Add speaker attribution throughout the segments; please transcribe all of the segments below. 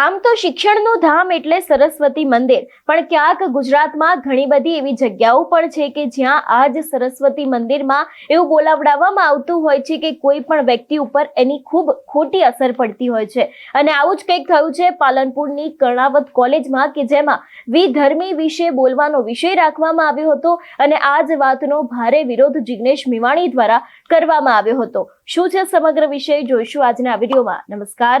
Speaker 1: આમ તો શિક્ષણનું ધામ એટલે સરસ્વતી મંદિર. પણ ક્યાંક ગુજરાતમાં ઘણી બધી એવી જગ્યાઓ પણ છે કે જ્યાં આજ સરસ્વતી મંદિરમાં એવું બોલાવડાવવામાં આવતું હોય છે કે કોઈ પણ વ્યક્તિ ઉપર એની ખૂબ ખોટી અસર પડતી હોય છે. અને આવું જ કંઈક થયું છે પાલનપુરની કર્ણાવત કોલેજમાં કે જેમાં વિધર્મી વિશે બોલવાનો વિષય રાખવામાં આવ્યો હતો અને આ જ વાતનો ભારે વિરોધ જિગ્નેશ મીવાણી દ્વારા કરવામાં આવ્યો હતો. શું છે સમગ્ર વિષય? જોઈશું આજના વિડીયોમાં. નમસ્કાર.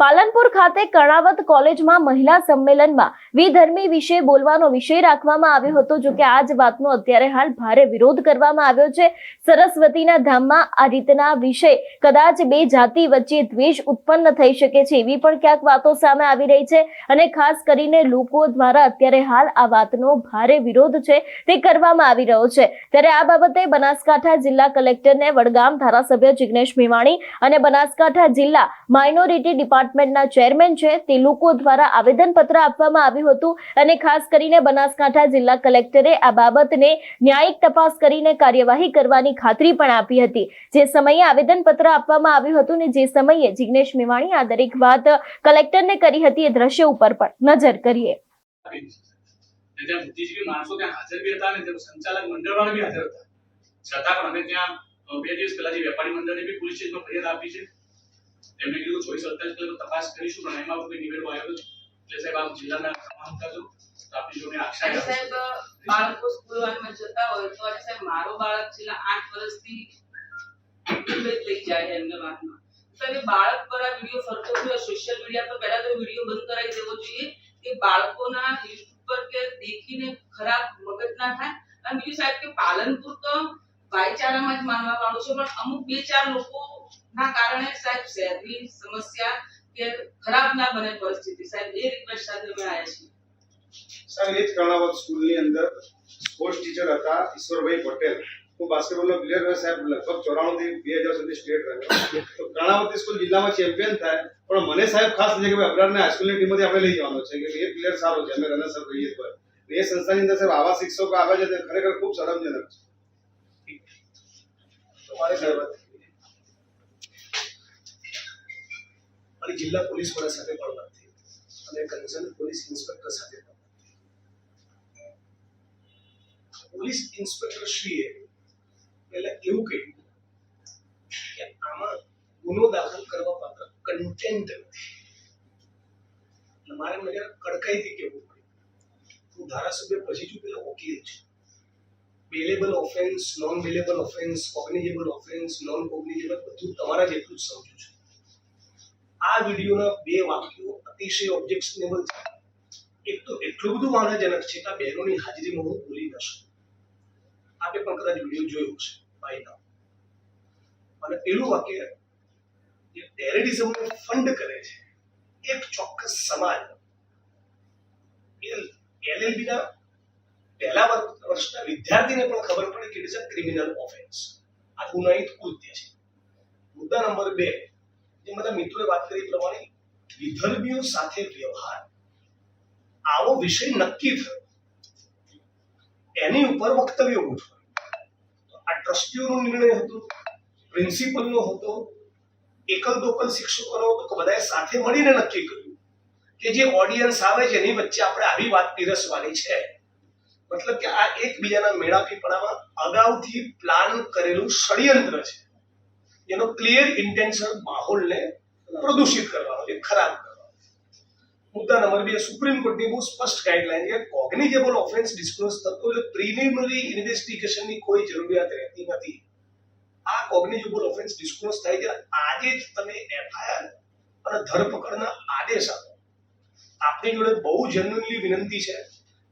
Speaker 1: પાલનપુર ખાતે કર્ણાવત કોલેજમાં મહિલા સંમેલનમાં વિધર્મી વિશે બોલવાનો વિષય રાખવામાં આવ્યો હતો. જો કે આ જ વાતનો અત્યારે હાલ ભારે વિરોધ કરવામાં આવ્યો છે. સરસ્વતીના ધામમાં આ રીતના વિષય કદાચ બે જાતિ વચ્ચે દ્વેષ ઉત્પન્ન થઈ શકે છે એવી પણ ક્યાંક વાતો સામે આવી રહી છે અને ખાસ કરીને લોકો દ્વારા અત્યારે હાલ આ વાતનો ભારે વિરોધ છે તે કરવામાં આવી રહ્યો છે. ત્યારે આ બાબતે બનાસકાંઠા જિલ્લા કલેક્ટરને વડગામ ધારાસભ્ય જિગ્નેશ મેવાણી અને બનાસકાંઠા જિલ્લા માઇનોરિટી ડિપાર્ટમેન્ટના ચેરમેન છે, તે લોકો દ્વારા આવેદનપત્ર આપવામાં આવ્યું હતું અને ખાસ કરીને બનાસકાંઠા જિલ્લા કલેક્ટરે આ બાબતને ન્યાયિક તપાસ કરીને કાર્યવાહી કરવાની ખાતરી પણ આપી હતી. જે સમયે આવેદનપત્ર આપવામાં આવ્યું હતું ને જે સમયે જિગ્નેશ મેવાણી આ દરેક વાત કલેક્ટરને કરી હતી એ દ્રશ્ય ઉપર પણ નજર કરીએ.
Speaker 2: છતાં પણ અમે ત્યાં બે દિવસ પહેલા જે વેપારી મંડળને બી પોલીસ સ્ટેશનમાં ફરિયાદ આપી છે. એમને કીધું ચોવીસ અડતાલીસ કલાક તપાસ કરીશું પણ એમાં કોઈ નિવેડો આવ્યો છે એટલે સાહેબ આપ જિલ્લાના તમામ કરજો તો આપની જોડે
Speaker 3: અને સાહેબ બાળકો સ્કૂલ વાનમાં જતા હોય તો આજે સાહેબ મારો બાળક છેલ્લા આઠ વર્ષથી મુંબઈ લઈ જાય છે અમદાવાદમાં સાહેબ એ બાળક પર આ વીડિયો ફરતો થયો સોશિયલ મીડિયા પર પહેલા તો વીડિયો બંધ કરાવી દેવો જોઈએ કે બાળકોના યુટ્યુબ પર કે દેખીને ખરાબ મગજ ના થાય. અને બીજું સાહેબ કે પાલનપુર તો ભાઈચારામાં જ માનવા વાળું છે પણ અમુક બે ચાર લોકો ના કારણે સાહેબ શહેરની સમસ્યા કે ખરાબ ના બને પરિસ્થિતિ. સાહેબ એ રિક્વેસ્ટ સાથે અમે આવ્યા છીએ
Speaker 4: સાહેબ એ જ કર્ણાવત સ્કૂલની અંદર સ્પોર્ટ્સ ટીચર હતા ઈશ્વરભાઈ પટેલ. હું બાસ્કેટબોલનો પ્લેયર રહ્યો સાહેબ લગભગ ચોરાણું થી બે હજાર સુધી સ્ટેટ રહ્યો તો કર્ણાવતી સ્કૂલ જિલ્લામાં ચેમ્પિયન થાય. પણ મને સાહેબ ખાસ છે કે ભાઈ અબરારને હાઈસ્કૂલની ટીમમાંથી આપણે લઈ જવાનો છે કે એ પ્લેયર સારો છે અમે રનર્સ અપ રહીએ તો એ સંસ્થાની અંદર સાહેબ આવા શિક્ષકો આવે છે ખરેખર ખૂબ શરમજનક છે. તમારે સાહેબ
Speaker 5: મારી જિલ્લા પોલીસ વડા સાથે પણ વાત થઈ. અને કન્સર્ન પોલીસ ઇન્સ્પેક્ટર સાથે પોલીસ ઇન્સ્પેક્ટર શ્રીએ પહેલા એવું કહ્યું કે આમાં ગુનો દાખલ કરવા પાત્ર કન્ટેન્ટ નથી. મારે મને કડકાઈથી કહેવું પડ્યું હું ધારાસભ્ય પછી ચૂકેલો વકીલ છું. Bailable offence non bailable offence cognizable offence non cognizable બધું તમારા જેટલું જ સમજું છું. આ વિડીયોના બે વાક્યો અતિશય ઓબ્જેક્શનેબલ છે. એક તો એટલું બધું વાંધાજનક છે કે બહેનોની હાજરીમાં હું બોલી ન શકું. આપે પણ કદાચ વીડિયો જોયો છે બાય નાઉ અને પેલું વાક્ય જે ટેરરિઝમને ફંડ કરે છે, એક ચોક્કસ સમાજ એલએલબીના પહેલા વર્ષના વિદ્યાર્થીને પણ ખબર પડે કે it is a criminal offence આ ગુનાહિત કૃત્ય છે. મુદ્દા નંબર બે જે બધા મિત્રોએ વાત કરી પ્રમાણે વિધર્મીઓ સાથે વ્યવહાર. આવો વિષય નક્કી થયો. એની ઉપર વક્તવ્ય ગોઠવાયું. તો આ ટ્રસ્ટીઓનો નિર્ણય હતો, પ્રિન્સિપલનો હતો એકલ દોકલ શિક્ષકોનો હતો કે બધાએ સાથે મળીને નક્કી કર્યું કે જે ઓડિયન્સ આવે છે, એની વચ્ચે આપણે આવી વાત પીરસવાની છે. મતલબ કે આ એકબીજાના મેળાપીપણામાં અગાઉથી પ્લાન કરેલું ષડયંત્ર છે. એનો ક્લિયર ઇન્ટેન્શન માહોલને પ્રદૂષિત કરવાનો છે, ખરાબ મુદ્દા નંબર બે, સુપ્રીમ કોર્ટની બહુ સ્પષ્ટ ગાઈડલાઈન છે કોગ્નિઝેબલ ઓફેન્સ ડિસ્ક્લોઝ થતો એટલે પ્રિલિમિનરી ઇન્વેસ્ટિગેશનની કોઈ જરૂરિયાત રહેતી નથી. આ કોગ્નિઝેબલ ઓફેન્સ ડિસ્ક્લોઝ થાય છે, આજે જ તમે એફઆઈઆર અને ધરપકડના આદેશ આપો. આપણી જોડે બહુ જનરલી વિનંતી છે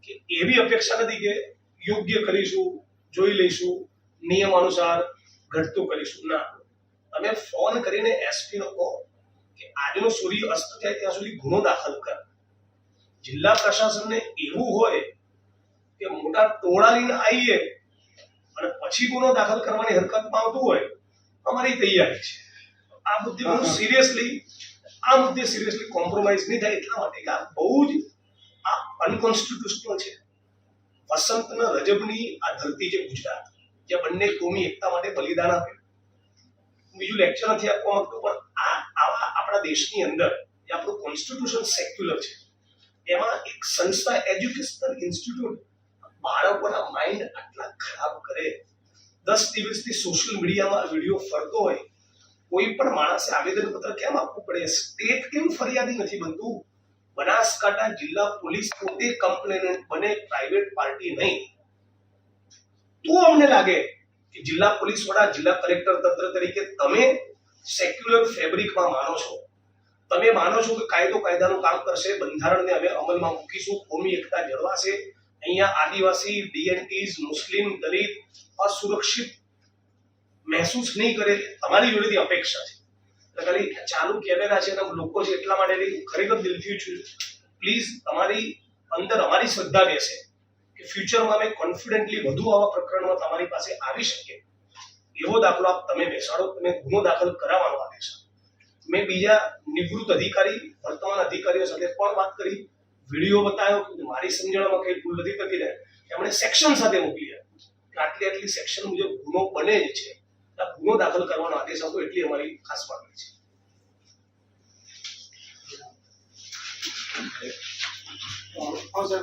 Speaker 5: કે એવી અપેક્ષા નથી કે યોગ્ય કરીશું, જોઈ લઈશું નિયમ અનુસાર ઘટતું કરીશું. ના. તમે ફોન કરીને એસપી નો કહો કે આજનો સૂર્ય અસ્ત થાય ત્યાં સુધી ગુનો દાખલ કર. જિલ્લા પ્રશાસનને એવું હોય કે મોટા ટોળા લઈને આવીએ અને પછી ગુનો દાખલ કરવાની હરકતમાં આવતું હોય અમારી તૈયારી છે. આ મુદ્દે બહુ સિરિયસલી આ મુદ્દે સિરિયસલી કોમ્પ્રોમાઇઝ નહીં થાય એટલા માટે કે આ બહુ જ આ અનકોન્સ્ટિટ્યુશનલ છે. વસંત અને રજબની આ ધરતી છે ગુજરાત જે બંને કોમી એકતા માટે બલિદાન આપ્યું બીજું લેક્ચર નથી આપવા માંગતો, પણ આ આવા આપણા દેશની અંદર જે આપણું કોન્સ્ટિટ્યુશન સેક્યુલર છે, એમાં એક સંસ્થા એજ્યુકેશનલ ઇન્સ્ટિટ્યૂટ બાળકોના માઇન્ડ આટલા ખરાબ કરે, દસ દિવસથી સોશિયલ મીડિયામાં વીડિયો ફરતો હોય, કોઈ પણ માણસે આવેદનપત્ર કેમ આપવું પડે? સ્ટેટ કેમ ફરિયાદી નથી બનતું? બનાસકાંઠા જિલ્લા પોલીસ પોતે કમ્પ્લેનન્ટ બને પ્રાઇવેટ પાર્ટી નહીં. તો અમને લાગે કે જિલ્લા પોલીસ વડા, જિલ્લા કલેક્ટર તંત્ર તરીકે તમે સેક્યુલર ફેબ્રિકમાં માનો છો. તમે માનો છો કે કાયદો કાયદાનું કામ કરશે, બંધારણને અમે અમલમાં મૂકીશું કોમી એકતા જળવાશે. અહીંયા આદિવાસી ડીએનટીઝ મુસ્લિમ, દલિત, અસુરક્ષિત મહેસૂસ નહીં કરે, તમારી જોડેથી અપેક્ષા છે. ખાલી ચાલુ કેમેરા છે લોકો છે એટલા માટે ખરેખર દિલથી છું. પ્લીઝ તમારી અંદર અમારી શ્રદ્ધા બેસે. કે ફ્યુચરમાં અમે કોન્ફિડન્ટલી વધુ આવા પ્રકરણમાં તમારી પાસે આવી શકીએ. એવો દાખલો આપ તમે બેસાડો તમે ગુનો દાખલ કરાવવાનો આદેશ. મેં બીજા નિવૃત્ત અધિકારી વર્તમાન અધિકારીઓ સાથે પણ વાત કરી. વીડિયો બતાવ્યો કે મારી સમજણમાં કઈ ભૂલ નથી થતી ને એમણે સેક્શન સાથે મોકલી આટલી આટલી સેક્શન મુજબ ગુનો બને જ છે. આ ગુનો દાખલ કરવાનો આદેશ આપો એટલી અમારી ખાસ માંગણી છે.
Speaker 4: Oh, sir